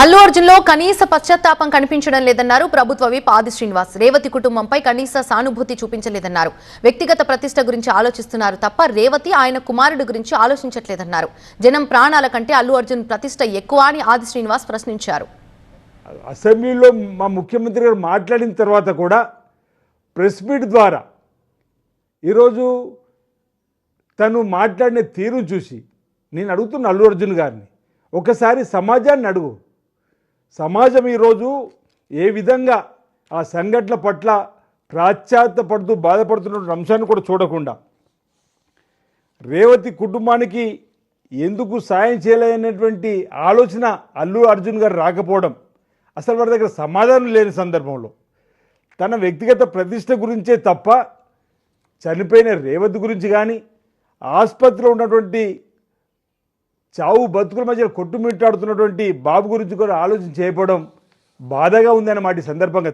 అల్లు అర్జున్లో కనీస పశ్చాత్తాపం కనిపించడం లేదన్నారు. ప్రభుత్వ విప్ ఆది శ్రీనివాస్. రేవతి కుటుంబంపై కనీస సానుభూతి చూపించలేదన్నారు. వ్యక్తిగత ప్రతిష్ట గురించి ఆలోచిస్తున్నారు తప్ప రేవతి ఆయన కుమారుడు గురించి ఆలోచించట్లేదన్నారు. జనం ప్రాణాల కంటే అల్లు అర్జున్ ప్రతిష్ట ఎక్కువ అని ఆది శ్రీనివాస్ ప్రశ్నించారు. అసెంబ్లీలో మా ముఖ్యమంత్రి గారు మాట్లాడిన తర్వాత కూడా ప్రెస్ మీట్ ద్వారా ఈరోజు తను మాట్లాడిన తీరు చూసి నేను అడుగుతున్న అల్లు అర్జున్ గారిని ఒకసారి సమాజాన్ని అడుగు. సమాజం ఈరోజు ఏ విధంగా ఆ సంఘటన పట్ల ప్రాశ్చాత్యపడుతూ బాధపడుతున్న అంశాన్ని కూడా చూడకుండా రేవతి కుటుంబానికి ఎందుకు సాయం చేయలేనటువంటి ఆలోచన అల్లు అర్జున్ గారు రాకపోవడం అసలు వారి దగ్గర సమాధానం లేని సందర్భంలో తన వ్యక్తిగత ప్రతిష్ట గురించే తప్ప చనిపోయిన రేవతి గురించి కానీ ఆసుపత్రిలో ఉన్నటువంటి చావు బతుకుల మధ్య కొట్టుమిట్టాడుతున్నటువంటి బాబు గురించి కూడా ఆలోచన చేయకపోవడం బాధగా ఉందన్నమాట ఈ సందర్భంగా.